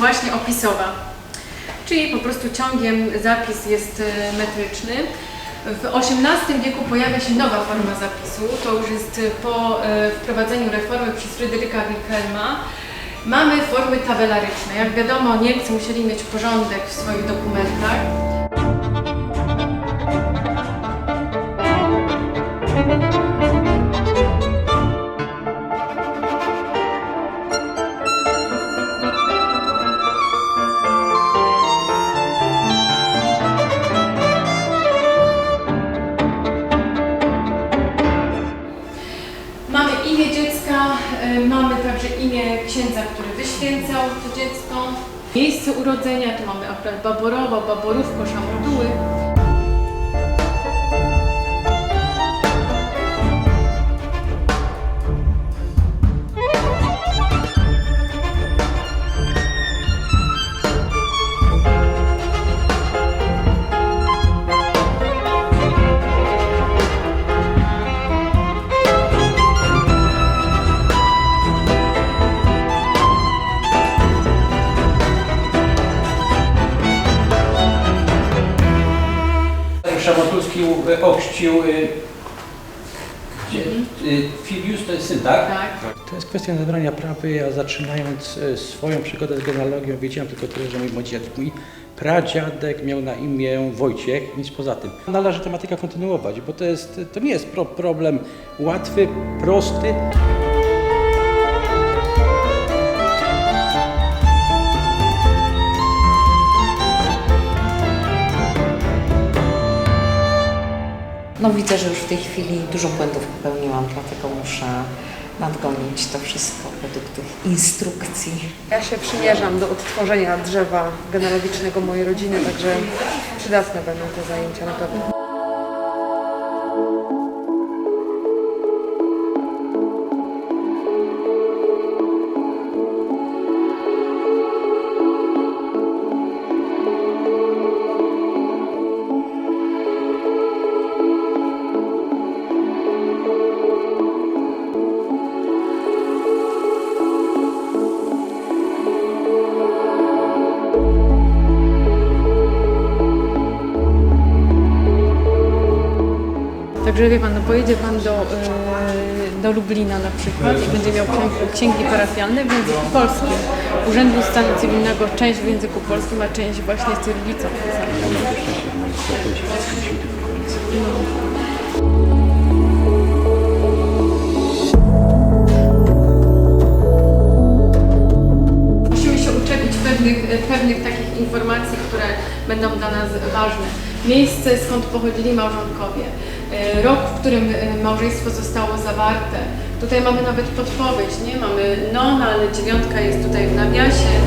właśnie opisowa, czyli po prostu ciągiem zapis jest e, metryczny. W XVIII wieku pojawia się nowa forma zapisu, to już jest po e, wprowadzeniu reformy przez Fryderyka Wilhelma. Mamy formy tabelaryczne. Jak wiadomo, Niemcy musieli mieć porządek w swoich dokumentach. Imię dziecka, y, mamy także imię księdza, który wyświęcał to dziecko. Miejsce urodzenia, tu mamy akurat Baborowo, Baborówko, Szamotuły. Szamotulski ochrzcił y, gdzie, y, Filius to jest syn, tak? Tak. To jest kwestia nadrania prawy. Ja zaczynając e, swoją przygodę z genealogią wiedziałem tylko tyle, że mój, mój dziad- mój pradziadek miał na imię Wojciech, nic poza tym. Należy tematykę kontynuować, bo to, jest, to nie jest pro, problem łatwy, prosty. No widzę, że już w tej chwili dużo błędów popełniłam, dlatego muszę nadgonić to wszystko według tych instrukcji. Ja się przymierzam do odtworzenia drzewa genealogicznego mojej rodziny, także przydatne będą te zajęcia na pewno. Także wie Pan, no pojedzie Pan do, y, do Lublina na przykład i będzie miał księgi, księgi parafialne w języku polskim. Urzędu Stanu Cywilnego część w języku polskim, a część właśnie z cyrylicą. Musimy Miejsce, skąd pochodzili małżonkowie, e, rok, w którym e, małżeństwo zostało zawarte. Tutaj mamy nawet podpowiedź, nie? Mamy non, ale dziewiątka jest tutaj w nawiasie.